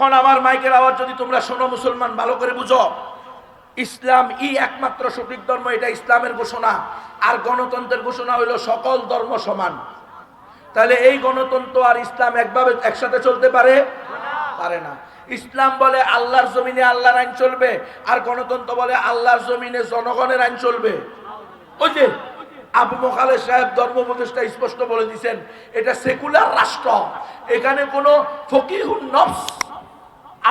এখন আমার মাইকের আওয়াজ যদি তোমরা শোনো, মুসলমান, ভালো করে বুঝো। ইসলাম ই একমাত্র সঠিক ধর্ম, এটা ইসলামের ঘোষণা। আর গণতন্ত্রের ঘোষণা হইল সকল ধর্ম সমান। তাহলে এই গণতন্ত্র আর ইসলাম একভাবে একসাথে চলতে পারে? পারে না। ইসলাম বলে আল্লাহর জমিনে আল্লাহর আইন চলবে, আর গণতন্ত্র বলে আল্লাহর জমিনে জনগণের আইন চলবে। ওই যে আবু মখালে সাহেব ধর্ম উপদেষ্টা স্পষ্ট বলে দিয়েছেন, এটা সেকুলার রাষ্ট্র। এখানে কোনো ফকিহুন নফস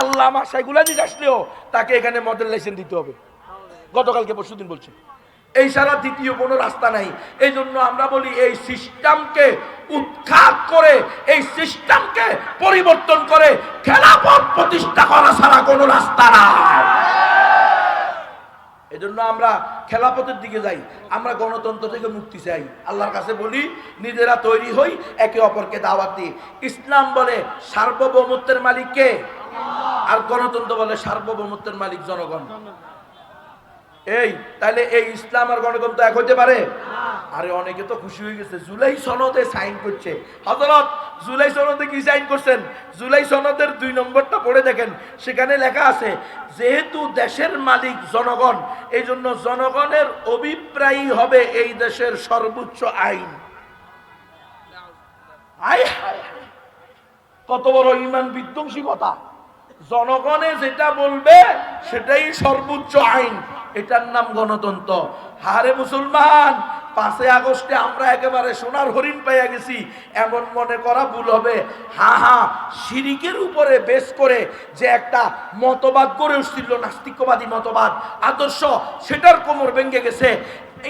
আল্লাহ আমার সেগুলা দিকে আসলেও তাকে এখানে মডেল লাইসেন্স দিতে হবে। গতকালকে পরশুদিন বলছেন এই সারা দ্বিতীয় কোনো রাস্তা নাই। এই জন্য আমরা বলি এই সিস্টেমকে উৎখাত করে, এই সিস্টেমকে পরিবর্তন করে খেলাপথ প্রতিষ্ঠা করা ছাড়া কোনো রাস্তা নাই। এই জন্য আমরা খেলাপথের দিকে যাই। আমরা গণতন্ত্র থেকে মুক্তি চাই। আল্লাহর কাছে বলি, নিজেরা তৈরি হই, একে অপরকে দাওয়াত দিই। ইসলাম বলে সার্বভৌমত্বের মালিক কে আর গণতন্ত্র বলে সার্বভৌমত্বের মালিক জনগণ। এই তাহলে এই ইসলাম আর গণতন্ত্র এক হইতে পারে? আরে অনেকে তো খুশি হয়ে গেছে। জুলাই সনদে সাইন করছে। হজরত জুলাই সনদে কি সাইন করছেন? জুলাই সনদের দুই নম্বরটা পড়ে দেখেন। সেখানে লেখা আছে, যেহেতু দেশের মালিক জনগণ এই জন্য জনগণের অভিপ্রায়ই হবে এই দেশের সর্বোচ্চ আইন। কত বড় ইমান বিধ্বংসী কথা। জনগণে যেটা বলবে সেটাই সর্বোচ্চ আইন। এটার নাম গণতন্ত্র। হারে মুসলমান, পাঁচে আগস্টে আমরা একেবারে সোনার হরিণ পাইয়া গেছি, এমন মনে করা ভুল হবে। হা হা সিরিকের উপরে বেশ করে যে একটা মতবাদ গড়ে উঠছিল, নাস্তিকবাদী মতবাদ, আদর্শ, সেটার কোমর ভেঙে গেছে।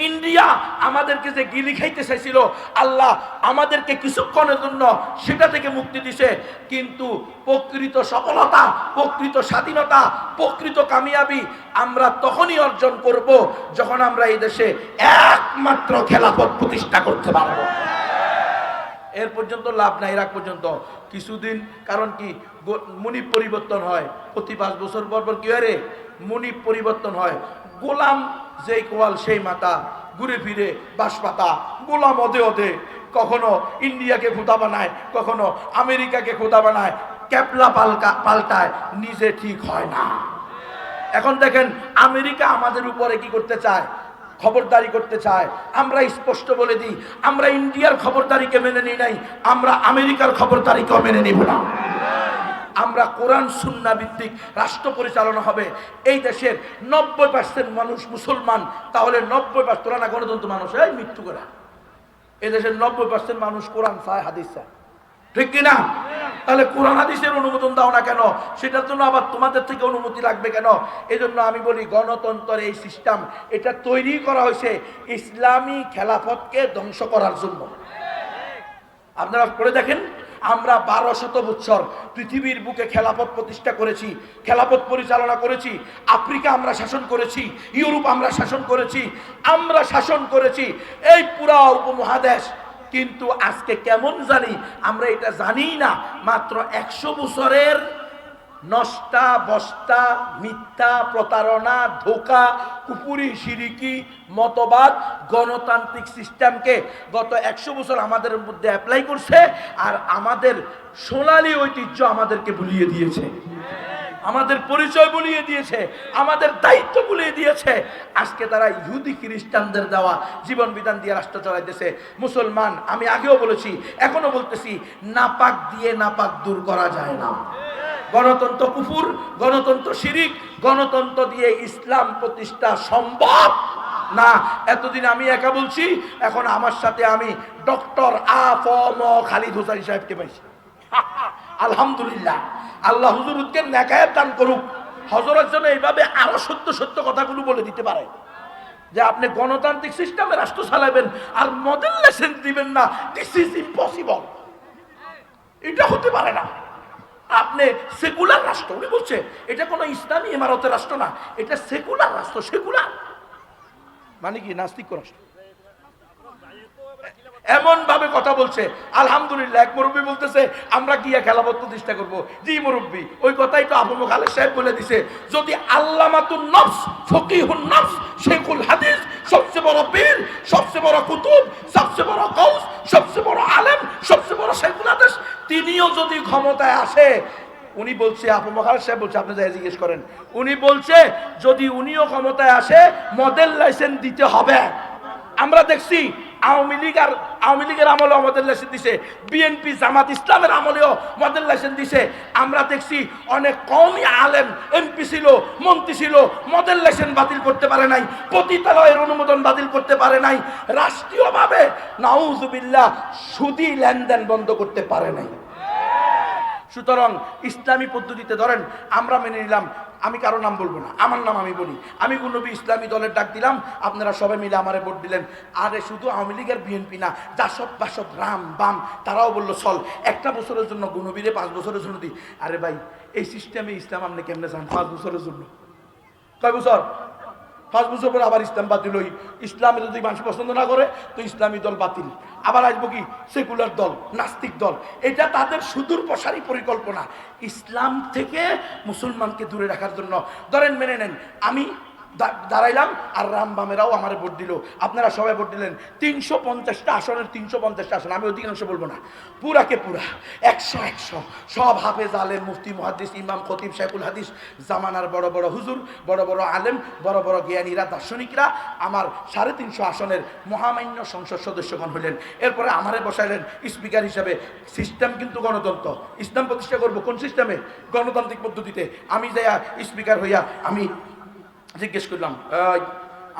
ইন্ডিয়া আমাদেরকে যে গিলি খাইতে চাইছিল, আল্লাহ আমাদেরকে কিছুক্ষণের জন্য সেটা থেকে মুক্তি দিছে। কিন্তু প্রকৃত সফলতা, প্রকৃত স্বাধীনতা, প্রকৃত কামিয়াবি আমরা তখনই অর্জন করব যখন আমরা এই দেশে একমাত্র খেলাফত প্রতিষ্ঠা করতে পারব। এর পর্যন্ত লাভ নাই রাখ পর্যন্ত। কিছুদিন, কারণ কি মুনিব পরিবর্তন হয়। প্রতি পাঁচ বছর পর পর কি হয় রে? মুনিব পরিবর্তন হয়। গোলাম যেই কোয়াল, সেই মাতা, ঘুরে ফিরে বাঁশ পাতা গোলাম অদে অদে কখনো ইন্ডিয়াকে খোদা বানায়, কখনো আমেরিকাকে খোদা বানায়, ক্যাপলা পালকা, পাল্টায়, নিজে ঠিক হয় না। এখন দেখেন, আমেরিকা আমাদের উপরে কি করতে চায়? খবরদারি করতে চায়, আমরা স্পষ্ট বলে দিই, আমরা ইন্ডিয়ার খবরদারিকে মেনে নিই নাই, আমরা আমেরিকার খবরদারিকেও মেনে নিব না। আমরা কোরআন সুন্না ভিত্তিক রাষ্ট্র পরিচালনা হবে, এই দেশের নব্বই পার্সেন্ট মানুষ মুসলমান, তাহলে নব্বই পার্সেন্ট তোরা না গণতন্ত্র মানুষ, এই মৃত্যু করা। এই দেশের নব্বই পার্সেন্ট মানুষ কোরআন চায়, হাদিস চায়। ঠিক কিনা? তাহলে কোরআন হাদিসের অনুমোদন দাও না কেন? সেটার জন্য আবার তোমাদের থেকে অনুমতি লাগবে কেন? এই জন্য আমি বলি, গণতন্ত্রের এই সিস্টেম এটা তৈরি করা হয়েছে ইসলামী খেলাফতকে ধ্বংস করার জন্য। আপনারা করে দেখেন, আমরা বারো শত বৎসর পৃথিবীর বুকে খেলাপথ প্রতিষ্ঠা করেছি খেলাপথ পরিচালনা করেছি, আফ্রিকা আমরা শাসন করেছি, ইউরোপ আমরা শাসন করেছি, আমরা শাসন করেছি, এই পুরা উপমহাদেশ কিন্তু আজকে কেমন জানি, আমরা এটা জানি না, মাত্র একশো বছরের নষ্টা বস্তা মিথ্যা, প্রতারণা, ধোকা, কুপুরি, সিরিকি, মতবাদ, গণতান্ত্রিক সিস্টেমকে গত একশো বছর আমাদের মধ্যে অ্যাপ্লাই করছে আর আমাদের সোনালি ঐতিহ্য আমাদেরকে ভুলিয়ে দিয়েছে। আমাদের পরিচয় বলিয়ে দিয়েছে, আমাদের দায়িত্ব বলিয়ে দিয়েছে। আজকে তারা ইহুদি খ্রিস্টানদের দেওয়া জীবন বিধান দিয়ে রাষ্ট্র চালাইতেছে। মুসলমান, আমি আগেও বলেছি এখনও বলতেছি, নাপাক দিয়ে নাপাক দূর করা যায় না। গণতন্ত্র কুফুর, গণতন্ত্র শিরিক, গণতন্ত্র দিয়ে ইসলাম প্রতিষ্ঠা সম্ভব না। এতদিন আমি একা বলছি, এখন আমার সাথে আমি ডক্টর আ, ফ, ম, খালিদ হোসাইন সাহেবকে পাইছি। আলহামদুলিল্লাহ। আল্লাহ হুজুরকে নেকায়াত দান করুক। হজরত যেন এইভাবে আরও সত্য সত্য কথাগুলো বলে দিতে পারে। যে আপনি গণতান্ত্রিক সিস্টেমে রাষ্ট্র চালাবেন আর মডেল লাইসেন্স দিবেন না দিস ইজ ইম্পসিবল এটা হতে পারে না। আপনি সেকুলার রাষ্ট্র, উনি বলছে, এটা কোনো ইসলামী ইমারতের রাষ্ট্র না, এটা সেকুলার রাষ্ট্র সেকুলার মানে কি, নাস্তিক রাষ্ট্র? এমন ভাবে কথা বলছে। আলহামদুলিল্লাহ, এক মুরব্বী বলতেছে, আমরা গিয়া খেলাবত প্রতিষ্ঠা করব। জি মুরব্বী, ওই কথাই তো আবু খালেদ সাহেব বলে দিছে। যদি আল্লামাতুন নফস, ফকিহুন নফস, শেখুল হাদিস, সবচেয়ে বড় পীর, সবচেয়ে বড় কুতুব, সবচেয়ে বড় কৌস সবচেয়ে বড় আলেম, সবচেয়ে বড় শেখুল হাদিস, তিনিও যদি ক্ষমতায় আসে, উনি বলছে আপু মহারাজ সাহেব বলছে, আপনি যাই জিজ্ঞেস করেন। উনি বলছে, যদি উনিও ক্ষমতায় আসে মডেল লাইসেন্স দিতে হবে। আমরা দেখছি আওয়ামী লীগ আর আওয়ামী লীগের আমলেও আমাদের লাইসেন্স দিছে। বিএনপি জামাত ইসলামের আমলেও মডেল লাইসেন্স দিছে। আমরা দেখছি অনেক কমই আলেম এমপি ছিল, মন্ত্রী ছিল, মদের লাইসেন্স বাতিল করতে পারে নাই, পতিতালয়ের অনুমোদন বাতিল করতে পারে নাই, রাষ্ট্রীয়ভাবে নাউজুবিল্লাহ সুদি লেনদেন বন্ধ করতে পারে নাই। সুতরাং ইসলামী পদ্ধতিতে ধরেন, আমরা মেনে নিলাম আমি কারও নাম বলব না। আমার নাম আমি বলি। আমি নবী ইসলামী দলের ডাক দিলাম, আপনারা সবাই মিলে আমারে ভোট দিলেন। আরে শুধু আওয়ামী লীগের বিএনপি না, জাসদ, বাসদ, রাম, বাম, তারাও বলল সল একটা বছরের জন্য গুণবীরে পাঁচ বছরের জন্য দিই আরে ভাই, এই সিস্টেমে ইসলাম আপনি কেমনে চান পাঁচ বছরের জন্য। কয় বছর? পাঁচ বছর পরে আবার ইসলাম বাতিল হই। ইসলামে যদি মানুষ পছন্দ না করে, তো ইসলামী দল বাতিল। আবার আসব কি? সেকুলার দল, নাস্তিক দল। এটা তাদের সুদূর প্রসারী পরিকল্পনা। ইসলাম থেকে মুসলমানকে দূরে রাখার জন্য। ধরেন, মেনে নেন, আমি দাঁড়াইলাম আর রাম বামেরাও আমার ভোট দিল। আপনারা সবাই ভোট দিলেন। তিনশো পঞ্চাশটা আসনের তিনশো পঞ্চাশটা আসন। আমি অধিকাংশ বলব না। পুরাকে পুরা। একশো একশো। সব হাফেজ, আলেম, মুফতি মহাদিস ইমাম, খতিব সাইফুল হাদিস, জামানার বড় বড় হুজুর, বড় বড় আলেম, বড় বড় জ্ঞানীরা, দার্শনিকরা, আমার সাড়ে তিনশো আসনের মহামান্য সংসদ সদস্যগণ হলেন এরপরে আমারে বসাইলেন স্পিকার হিসাবে। সিস্টেম কিন্তু গণতন্ত্র। ইসলাম প্রতিষ্ঠা করব কোন সিস্টেমে? গণতান্ত্রিক পদ্ধতিতে। আমি যাইয়া স্পিকার হইয়া আমি জিজ্ঞেস করলাম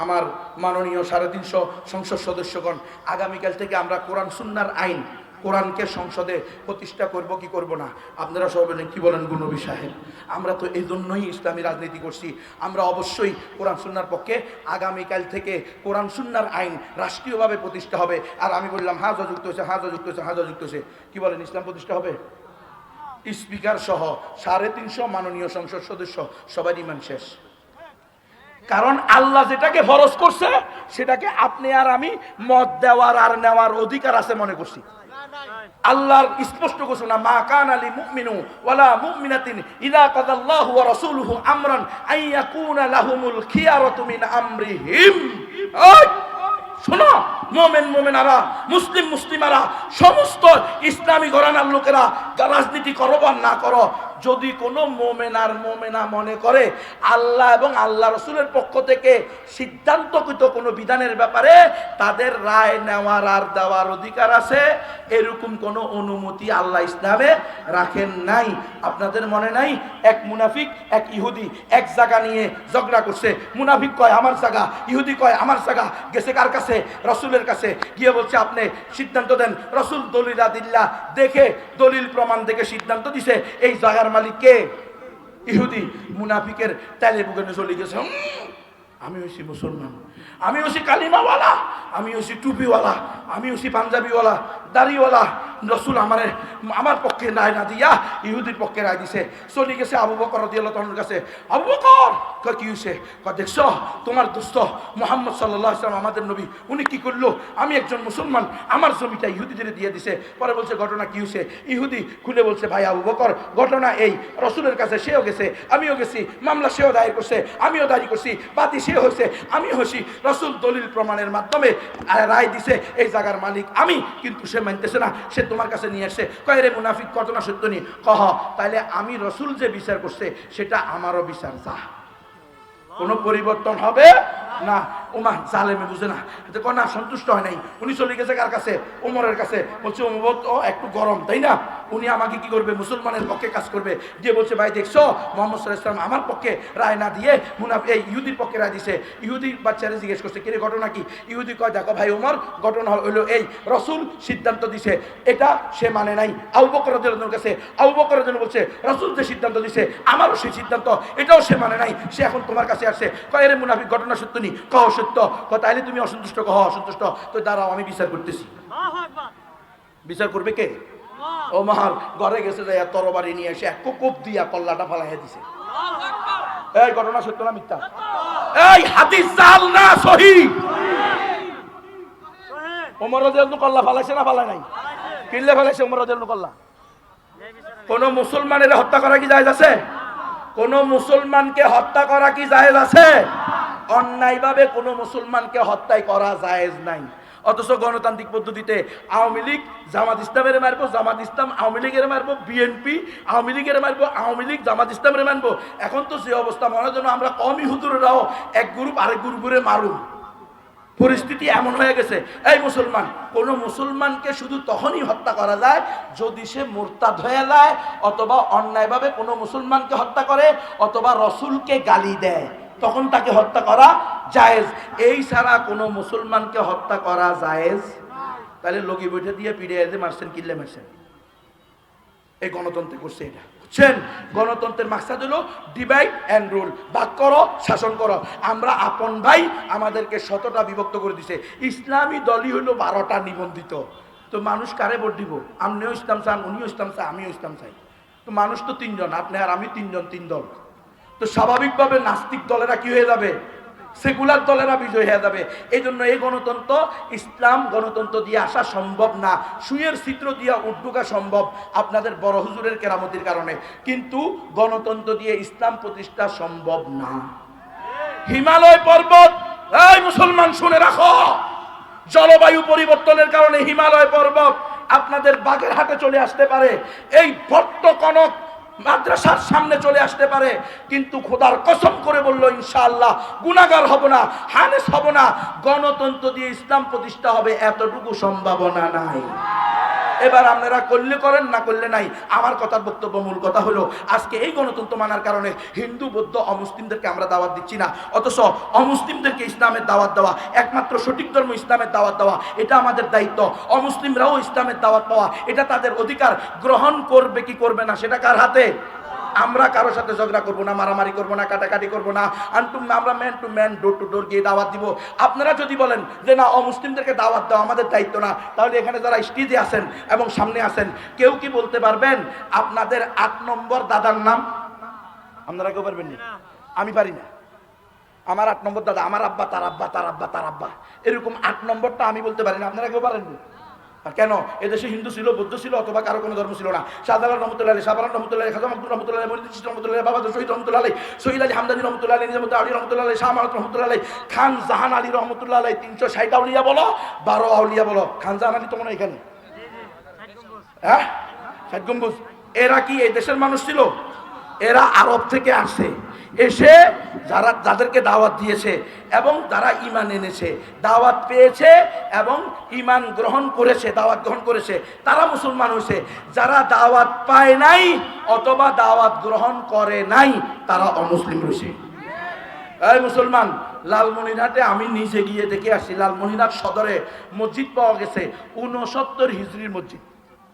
আমার মাননীয় সাড়ে তিনশো সংসদ সদস্যগণ, আগামীকাল থেকে আমরা কোরআন সুন্নার আইন, কোরআনকে সংসদে প্রতিষ্ঠা করব কি করব না? আপনারা সব বলেন, কি বলেন গুনবী সাহেব? আমরা তো এই জন্যই ইসলামী রাজনীতি করছি। আমরা অবশ্যই কোরআন সুন্নার পক্ষে আগামীকাল থেকে কোরআন সুন্নার আইন রাষ্ট্রীয়ভাবে প্রতিষ্ঠা হবে। আর আমি বললাম হ্যাঁ যুক্ত হয়েছে হ্যাঁ যুক্ত হয়েছে হ্যাঁ যুক্ত হয়েছে। কি বলেন, ইসলাম প্রতিষ্ঠা হবে? স্পিকার সহ সাড়ে তিনশো মাননীয় সংসদ সদস্য সবারই মান শেষ। কারণ আল্লাহ যেটাকে ফরজ করছে, সেটাকে আপনি আর আমি মত দেওয়ার আর নেওয়ার অধিকার আছে মনে করছি। আল্লাহর স্পষ্ট ঘোষণা, মা কান আলী মুমিনু ওয়ালা মুমিনাতিন ওয়া রাসূলুহু আমরান লাহুমুল খিয়ারাতু মিন আমরিহিম। শোনো, মোমেন মোমেনারা, মুসলিম মুসলিমারা, সমস্ত ইসলামী ঘরানার লোকেরা রাজনীতি করো বা না করো যদি কোনো মোমেনার মোমেনা মনে করে, আল্লাহ এবং আল্লাহ রসুলের পক্ষ থেকে সিদ্ধান্তকৃত কোনো বিধানের ব্যাপারে তাদের রায় নেওয়ার আর দেওয়ার অধিকার আছে, এরকম কোনো অনুমতি আল্লাহ ইসলামে রাখেন নাই। আপনাদের মনে নাই? এক মুনাফিক, এক ইহুদি, এক জায়গা নিয়ে ঝগড়া করছে। মুনাফিক কয়, আমার জায়গা ইহুদি কয়, আমার জায়গা গেছে কার কাছে? রসুলের কাছে। গিয়ে বলছে, আপনি সিদ্ধান্ত দেন। রসুল দলিলা দিল্লা দেখে দলিল প্রমাণ দেখে সিদ্ধান্ত দিছে। এই জায়গার মালিক কে? ইহুদি। মুনাফিকের তেলে বুকে চলে গেছে। আমি হইছি মুসলমান। আমি হইছি কালিমাওয়ালা। আমি হইছি টুপিওয়ালা। আমি হইছি পাঞ্জাবিওয়ালা। দাড়িওয়ালা রসুল আমারে, আমার পক্ষে রায় না দিয়া ইহুদির পক্ষে রায় দিছে। চলে গেছে আবু বকর দিয়ে তখন কাছে। আবু বকর কি হয়েছে দেখছ, তোমার দোস্ত মোহাম্মদ সাল্লাহ ইসলাম আমাদের নবী, উনি কি করল? আমি একজন মুসলমান, আমার জমিটা ইহুদিদের দিয়ে দিছে। পরে বলছে, ঘটনা কি হয়েছে ইহুদি খুলে বলছে, ভাই আবু বকর, ঘটনা এই, রসুলের কাছে সেও গেছে, আমিও গেছি, মামলা সেও দায়ের করছে, আমিও দায়ী করছি, বাদী সে হয়েছে আমি হয়েছি রসুল দলিল প্রমাণের মাধ্যমে রায় দিছে, এই জায়গার মালিক আমি, কিন্তু সে মানতেছে না, সে তোমার কাছে নিয়ে আসছে কয় রে মুনাফিক ঘটনা সত্য নি? কহ তাইলে আমি রসুল যে বিচার করছে, সেটা আমারও বিচার যা। কোনো পরিবর্তন হবে না। জালেমে বুঝে না। এতে সন্তুষ্ট হয় নাই। উনি চলে গেছে কার কাছে? কাছে। বলছে তো একটু গরম, তাই না? উনি আমাকে কি করবে? মুসলমানের পক্ষে কাজ করবে। বলছে, ভাই, দেখছ? মোহাম্মদ আমার পক্ষে রায় না দিয়ে মুনাফ, এই ইহুদির পক্ষে রায় দিছে। ইহুদি বাচ্চারা জিজ্ঞেস করছে, কিরে, ঘটনা কি? ইহুদি কয়, দেখো ভাই, ওমর, ঘটনা হলো এই। রসুল সিদ্ধান্ত দিছে, এটা সে মানে নাই। রাদিয়াল্লাহু কাছে, আবু বকর বলছে, রসুল যে সিদ্ধান্ত দিছে, আমারও সেই সিদ্ধান্ত, এটাও সে মানে নাই। সে এখন তোমার কাছে আসছে। কয় রে মুনাফিক, ঘটনা সত্য নি? কহ সত্য ক, তাইলে তুমি অসন্তুষ্ট কহ, অসন্তুষ্ট। তো দাঁড়াও, আমি বিচার করতেছি। বিচার করবে কে? ও মাহার ঘরে গেছে যাইয়া তরবারি নিয়ে এসে এক কোপ দিয়া কল্লাটা ফালাইয়া দিছে। এই, ঘটনা সত্য না মিথ্যা? এই, হাদিস জাল না, সহি। ওমর রাদিয়াল্লাহু কল্লা ফালাইছে না ফালাই নাই? কিনলে ফেলাইছে ওমর কল্লা? কোন মুসলমানের হত্যা করা কি জায়েজ আছে? কোন মুসলমানকে হত্যা করা কি জায়েজ আছে? অন্যায়ভাবে কোন মুসলমানকে হত্যাই করা জায়েজ নাই। অথচ গণতান্ত্রিক পদ্ধতিতে আওয়ামী লীগ, জামাত ইসলামের মারবো, জামাত ইসলাম আওয়ামী লীগের মারবো বিএনপি আওয়ামী লীগের মারবো, আওয়ামী লীগ, জামাত ইসলামের মারবো। এখন তো যে অবস্থা, মনে হয় আমরা কমই হুজুরেরাও এক গ্রুপ আরেক গ্রুপের মারুন পরিস্থিতি এমন হয়ে গেছে, এই মুসলমান, কোন মুসলমানকে শুধু তখনই হত্যা করা যায় যদি সে মোরতাদ হয়ে যায় অথবা অন্যায়ভাবে কোনো মুসলমানকে হত্যা করে অথবা রসুলকে গালি দেয়। তখন তাকে হত্যা করা জায়েজ। এই ছাড়া কোনো মুসলমানকে হত্যা করা জায়েজ? তাহলে লগি বৈঠে দিয়ে পিড়ে যে মারছেন, কিল্লে মারছেন। এই গণতন্ত্রে করছে এটা। বুঝছেন? গণতন্ত্রের মাকসাদ হলো ডিভাইড অ্যান্ড রুল ভাগ করো, শাসন করো। আমরা আপন ভাই আমাদেরকে শতটা বিভক্ত করে দিছে। ইসলামী দলই হলো বারোটা নিবন্ধিত। তো মানুষ কারে ভোট দিব? আপনিও ইসলাম চান, উনিও ইসলাম চান আমিও ইসলাম চাই। তো মানুষ তো তিনজন, আপনি আর আমি তিনজন, তিন দল। তো স্বাভাবিকভাবে নাস্তিক দলেরা কি হয়ে যাবে? সেকুলার দলেরা বিজয় হয়ে যাবে। এই জন্য এই গণতন্ত্র ইসলাম গণতন্ত্র দিয়ে আসা সম্ভব না। সুয়ের চিত্র দিয়ে উড্ডুকা সম্ভব আপনাদের বড় হুজুরের কেরামতির কারণে। কিন্তু গণতন্ত্র দিয়ে ইসলাম প্রতিষ্ঠা সম্ভব না। হিমালয় পর্বত, এই মুসলমান শুনে রাখো। জলবায়ু পরিবর্তনের কারণে হিমালয় পর্বত আপনাদের বাগের হাটে চলে আসতে পারে। এই ভট্ট কনক মাদ্রাসার সামনে চলে আসতে পারে, কিন্তু খোদার কসম করে বলল, ইনশাআল্লাহ গুণাগার হব না, হানেস হব না। গণতন্ত্র দিয়ে ইসলাম প্রতিষ্ঠা হবে, এতটুকু সম্ভাবনা নাই। এবার আপনারা করলে করেন, না করলে নাই। আমার কথার বক্তব্য মূল কথা হলো, আজকে এই গণতন্ত্র মানার কারণে হিন্দু, বৌদ্ধ, অমুসলিমদেরকে আমরা দাওয়াত দিচ্ছি না। অথচ অমুসলিমদেরকে ইসলামের দাওয়াত দেওয়া, একমাত্র সঠিক ধর্ম ইসলামের দাওয়াত দেওয়া, এটা আমাদের দায়িত্ব। অমুসলিমরাও ইসলামের দাওয়াত পাওয়া, এটা তাদের অধিকার। গ্রহণ করবে কি করবে না, সেটা কার হাতে? আমরা কারোর সাথে ঝগড়া করব না, মারামারি করব না, কাটাকাটি করব না। আন্টু আমরা man to man door to door গিয়ে দাওয়াত দিব। আপনারা যদি বলেন যে, না, অমুসলিমদেরকে দাওয়াত দেওয়া আমাদের দায়িত্ব না, তাহলে এখানে যারা স্টেজে আছেন এবং সামনে আছেন, কেউ কি বলতে পারবেন, আপনাদের আট নম্বর দাদার নাম? আপনারা কেউ পারবেন না? আমি পারি না। আমার আট নম্বর দাদা, আমার আব্বা, তার আব্বা তার আব্বা তার আব্বা। এরকম আট নম্বরটা আমি বলতে পারি না। আপনারা কেউ পারেন না? কেন? এদেশে হিন্দু ছিল, বৌদ্ধ ছিল, অথবা কারও কোনো ধর্ম ছিল না। শাহজালাল রহমতুল্লাহ আলী রহমতুল্লাহ খাজাম আব্দুল রহমতুল্লাহ আলী মরিদ রহমতুল্লাহ বাবা শহীদ রহমতুল্লাহ আলী শহীদ আলী হামদানি রহমতুল্লাহ আলী নিজামুদ্দ আলী রহমতুল্লাহ শাহ মাহমুদ রহমতুল্লাহ খান জাহান আলী রহমতুল্লাহ আলী তিনশো ষাট আউলিয়া বলো, বারো আউলিয়া বলো। খান জাহান আলী তোমার এখানে। হ্যাঁ? ষাট গম্বুজ। এরা কি এই দেশের মানুষ ছিল? এরা আরব থেকে আসে। এসে যারা, যাদেরকে দাওয়াত দিয়েছে এবং তারা ইমান এনেছে, দাওয়াত পেয়েছে এবং ইমান গ্রহণ করেছে, দাওয়াত গ্রহণ করেছে, তারা মুসলমান হয়েছে। যারা দাওয়াত পায় নাই অথবা দাওয়াত গ্রহণ করে নাই, তারা অমুসলিম হয়েছে। এই মুসলমান, লালমনিরহাটে আমি নিজে গিয়ে দেখে আসি লালমনিরহাট সদরে মসজিদ পাওয়া গেছে উনসত্তর হিজড়ির মসজিদ।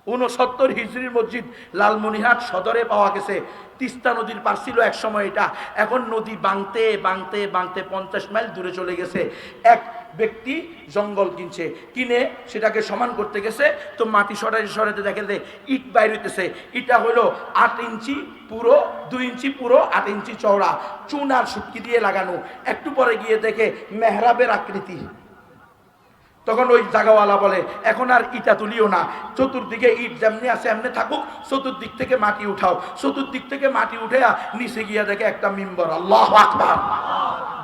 উনসত্তর হিজড়ির মসজিদ লালমনিহাট সদরে পাওয়া গেছে। তিস্তা নদীর পার ছিল এক সময় এটা। এখন নদী বাংতে বাংতে বাংতে পঞ্চাশ মাইল দূরে চলে গেছে। এক ব্যক্তি জঙ্গল কিনছে। কিনে সেটাকে সমান করতে গেছে। তো মাটি সরাই সরাতে দেখে যে ইট বাইর হইতেছে। ইটা হলো আট ইঞ্চি পুরো, দুই ইঞ্চি পুরো, আট ইঞ্চি চওড়া। চুন আর সুটকি দিয়ে লাগানো। একটু পরে গিয়ে দেখে মেহরাবের আকৃতি। তখন ওই জাগাওয়ালা বলে, এখন আর ইটা তুলিও না। চতুর্দিকে ইট যেমনি আছে এমনি থাকুক, চতুর্দিক থেকে মাটি উঠাও। চতুর্দিক থেকে মাটি উঠে নিচে গিয়ে দেখে একটা মিম্বর, আল্লাহ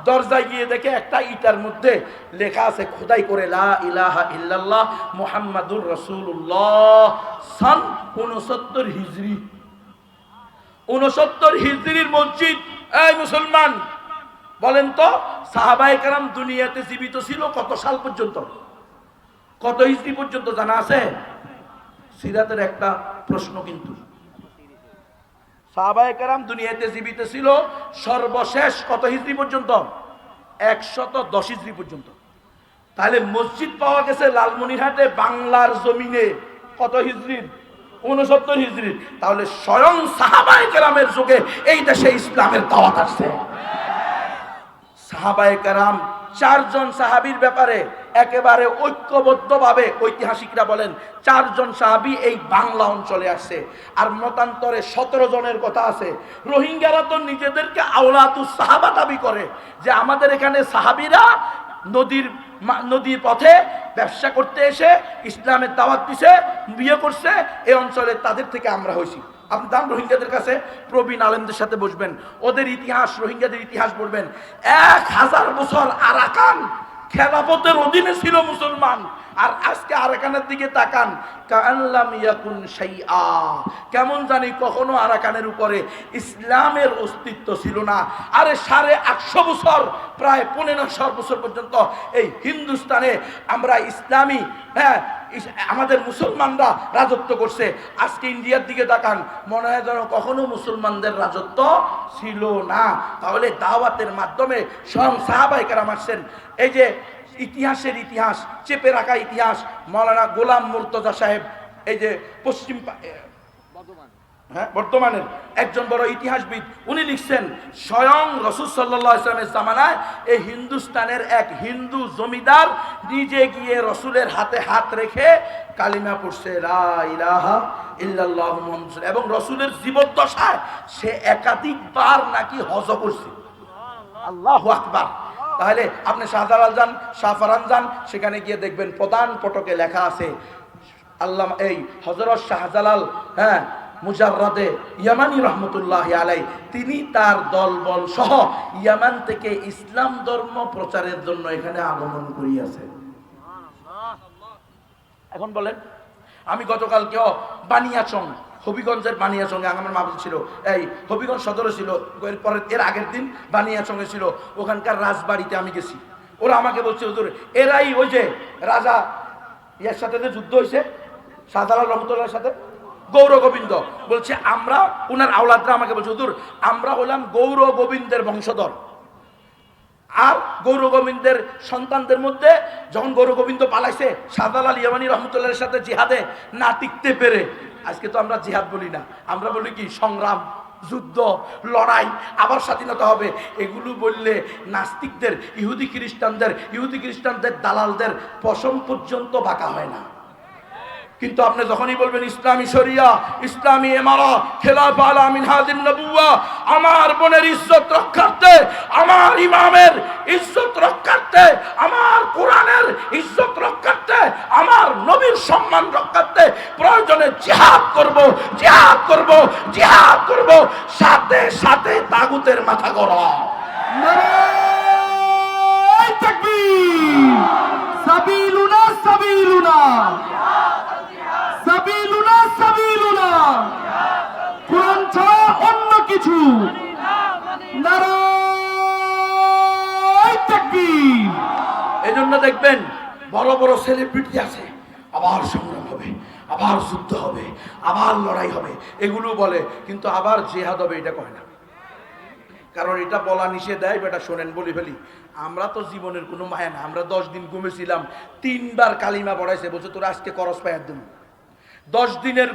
দরজায় গিয়ে দেখে একটা ইটার মধ্যে লেখা আছে, খোদাই করে লা ইলাহা ইল্লাল্লাহ মুহাম্মাদুর রাসূলুল্লাহ। সন উনসত্তর হিজরি। উনসত্তর হিজরির মসজিদ, এই মুসলমান, বলেন তো, সাহাবায়ে কারাম দুনিয়াতে জীবিত ছিল কত সাল পর্যন্ত? কত হিজড়ি পর্যন্ত জানা আছে? সিরাতের একটা প্রশ্ন কিন্তু। সাহাবায়ে কারাম দুনিয়াতে জীবিত ছিল সর্বশেষ কত হিজড়ি পর্যন্ত? একশত দশ হিজড়ি পর্যন্ত। তাহলে মসজিদ পাওয়া গেছে লালমনিরহাটে, বাংলার জমিনে। কত হিজড়ির উনসত্তর হিজড়ির তাহলে স্বয়ং সাহাবায়ে কেরামের যুগে এই দেশে ইসলামের দাওয়াত আসছে। সাহাবায়ে কারাম চারজন সাহাবীর ব্যাপারে একেবারে ঐক্যবদ্ধভাবে ঐতিহাসিকরা বলেন, চারজন সাহাবী এই বাংলা অঞ্চলে আসছে। আর মতান্তরে সতেরো জনের কথা আছে। রোহিঙ্গারা তো নিজেদেরকে আওলাতুস সাহাবা দাবি করে যে আমাদের এখানে সাহাবীরা নদীর নদীর পথে ব্যবসা করতে এসে ইসলামের দাওয়াত দিছে, বিয়ে করছে এই অঞ্চলে তাদের থেকে আমরা হয়েছি। আপনি দাম রোহিঙ্গাদের কাছে প্রবীণ আলেমদের সাথে বসবেন। ওদের ইতিহাস, রোহিঙ্গাদের ইতিহাস বলবেন, এক হাজার বছর আরাকান খেলাফতের অধীনে ছিল মুসলমান। আর আজকে আরাকানের দিকে তাকান কাল্লাম ইয়াকুন শাইআ। কেমন জানি কখনো আরাকানের উপরে ইসলামের অস্তিত্ব ছিল না। আরে সাড়ে আটশো বছর, প্রায় পনেরোশো বছর পর্যন্ত এই হিন্দুস্তানে আমরা ইসলামী হ্যাঁ আমাদের মুসলমানরা রাজত্ব করছে। আজকে ইন্ডিয়ার দিকে তাকান, মনে হয় যেন কখনো মুসলমানদের রাজত্ব ছিল না। তাহলে দাওয়াতের মাধ্যমে স্বয়ং সাহাবাই কারাম আসছেন। এই যে ইতিহাসের ইতিহাস, চেপে রাখা ইতিহাস, মৌলানা গোলাম মুর্তজা সাহেব, এই যে পশ্চিম হ্যাঁ বর্তমানের একজন বড় ইতিহাসবিদ, উনি লিখছেন, স্বয়ং রসুল সাল্লাহ ইসলামের জামানায় এই হিন্দুস্তানের এক হিন্দু জমিদার নিজে গিয়ে রসুলের হাতে হাত রেখে কালিমা পড়ছে ইল্লাল্লাহু এবং রসুলের জীবদ্দশায় সে একাধিকবার নাকি হজ করছে। আল্লাহ আকবার। তাহলে আপনি শাহজালাল যান, শাহফারান যান, সেখানে গিয়ে দেখবেন প্রধান পটকে লেখা আছে আল্লাহ এই হজরত শাহজালাল হ্যাঁ মুজাররাদে ইয়ামানি রহমতুল্লাহ আলাই তিনি তার দলবল সহ ইয়ামান থেকে ইসলাম ধর্ম প্রচারের জন্য এখানে আগমন করিয়াছে। এখন বলেন আমি গতকালকেও বানিয়াচং হবিগঞ্জের বানিয়াচঙ্গে আমার মাহবুব ছিল এই হবিগঞ্জ সদরে ছিল এর পরের এর আগের দিন বানিয়াচঙ্গে ছিল ওখানকার রাজবাড়িতে আমি গেছি। ওরা আমাকে বলছে হুজুর এরাই ওই যে রাজা ইয়ার সাথে যে যুদ্ধ হয়েছে শাহজালাল রহমতুল্লাহর সাথে? গৌর গোবিন্দ। বলছে, আমরা উনার আওলাদরা আমাকে বলছে, হুজুর, আমরা হলাম গৌর গোবিন্দের বংশধর। আর গৌর গোবিন্দের সন্তানদের মধ্যে যখন গৌর গোবিন্দ পালাইছে, শাহজালাল ইয়ামানি রহমতুল্লাহের সাথে জিহাদে না টিকতে পেরে, আজকে তো আমরা জিহাদ বলি না, আমরা বলি কি, সংগ্রাম, যুদ্ধ, লড়াই, আবার স্বাধীনতা হবে। এগুলো বললে নাস্তিকদের, ইহুদি খ্রিস্টানদের ইহুদি খ্রিস্টানদের দালালদের পশম পর্যন্ত বাঁকা হয় না। কিন্তু আপনি যখনই বলবেন, ইসলামী শরিয়া, ইসলামী এমারা খেলাফ আলা মিনহাজিন নবুয়া আমার বোনের ইজ্জত রক্ষার্থে, আমার ইমামের ইজ্জত রক্ষার্থে, আমার কোরআনের ইজ্জত রক্ষার্থে, আমার নবীর সম্মান রক্ষার্থে প্রয়োজনে জিহাদ করব জিহাদ করব জিহাদ করব, সাথে সাথে তাগুতের মাথা গরম। সাবিলুনা সাবিলুনা। জন্য দেখবেন বড় বড় সেলিব্রিটি আছে। আবার সংগ্রাম হবে, আবার যুদ্ধ হবে, আবার লড়াই হবে। এগুলো বলে, কিন্তু আবার জেহাদ হবে, এটা কয় না। কারণ এটা বলা নিষেধ দেয় বেটা শোনেন, বলি ফেলি। আমরা তো জীবনের কোনো মায়া না। আমরা দশ দিন ঘুমেছিলাম, তিনবার কালিমা পড়াইছে, বলছে তোরা আজকে করস পায়ার দিন দশ দিনের